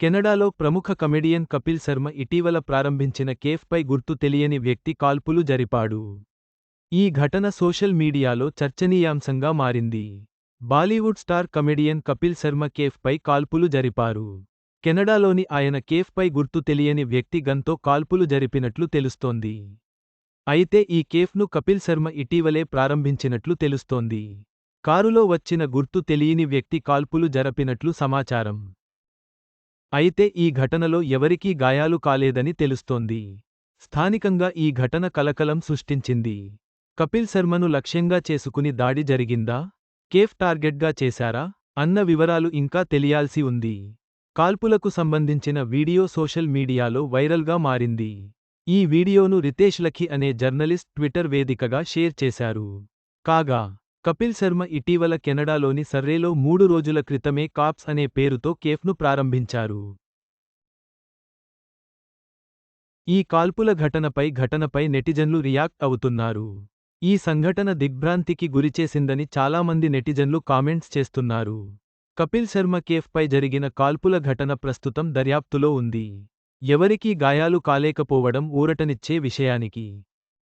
కెనడాలో ప్రముఖ కమెడియన్ కపిల్ శర్మ ఇటీవల ప్రారంభించిన కేఫ్పై గుర్తు తెలియని వ్యక్తి కాల్పులు జరిపాడు. ఈ ఘటన సోషల్ మీడియాలో చర్చనీయాంశంగా మారింది. Bollywood star comedian Kapil Sharma కేఫ్పై కాల్పులు జరిపారు. కెనడాలోని ఆయన కేఫ్పై గుర్తు తెలియని వ్యక్తి గన్తో కాల్పులు జరిపినట్లు తెలుస్తోంది. అయితే ఈ కేఫ్ను కపిల్ శర్మ ఇటీవలే ప్రారంభించినట్లు తెలుస్తోంది. కారులో వచ్చిన గుర్తు తెలియని వ్యక్తి కాల్పులు జరపినట్లు సమాచారం. అయితే ఈ ఘటనలో ఎవరికీ గాయాలు కాలేదని తెలుస్తోంది. స్థానికంగా ఈ ఘటన కలకలం సృష్టించింది. కపిల్ శర్మను లక్ష్యంగా చేసుకుని దాడి జరిగిందా? కేఫ్ టార్గెట్గా చేశారా? అన్న వివరాలు ఇంకా తెలియాల్సి ఉంది. కాల్పులకు సంబంధించిన వీడియో సోషల్ మీడియాలో వైరల్గా మారింది. ఈ వీడియోను రితేష్ లఖి అనే జర్నలిస్ట్ ట్విట్టర్ వేదికగా షేర్ చేశారు. కాగా కపిల్ శర్మ ఇటీవల కెనడాలోని సర్రేలో మూడు రోజుల క్రితమే కాప్స్ అనే పేరుతో కేఫ్ను ప్రారంభించారు. ఈ కాల్పుల ఘటనపై ఘటనపై నెటిజన్లు రియాక్ట్ అవుతున్నారు. ఈ సంఘటన దిగ్భ్రాంతికి గురిచేసిందని చాలామంది నెటిజన్లు కామెంట్స్ చేస్తున్నారు. కపిల్ శర్మ కేఫ్పై జరిగిన కాల్పుల ఘటన ప్రస్తుతం దర్యాప్తులో ఉంది. ఎవరికీ గాయాలు కాలేకపోవడం ఊరటనిచ్చే విషయానికి.